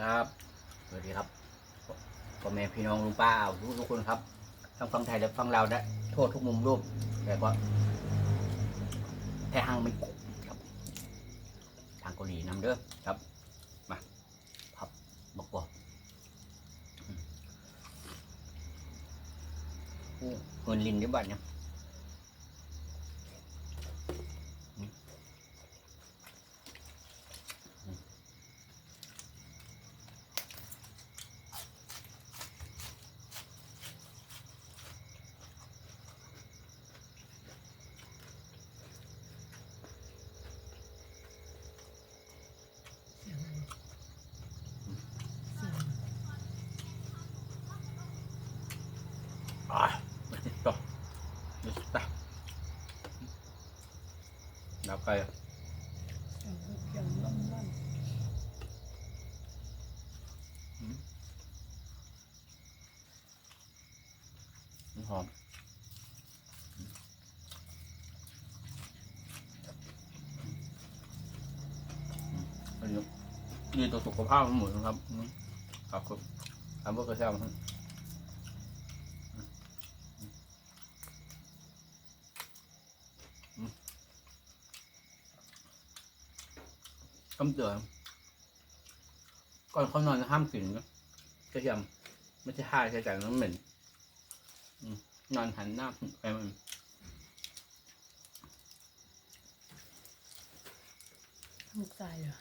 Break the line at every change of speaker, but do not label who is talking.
ครับ สวัสดีครับพ่อแม่พี่น้องลุงป้าทุกทุกคนครับทั้งฟังไทยและฟังลาได้โทษทุกมุมรูปแต่ก็แท้ห้างไม่กบครับ ทางเกาหลีนำเด้อครับ มาพับบอกบอกอืมอู้เงินลินด้วยบัตรเนี่ย
เสียงอะไรเสียง
อ่าไม่ติดต่อไม่ติดต่อ ดับไก่
เสียงเสียงล่ำล่
มันหอมอันนี้ดีต่อสุขภาพของหมูนะครับอืมครับครับทำเพื่อกระชับครับอืม คำเตือนก่อนเขานอนห้ามกลิ่นกระเทียมไม่ใช่ห้าใช่ใจน้ำเหม็นนอนหันหน้าไปมันำ
ลูกชายเหรอ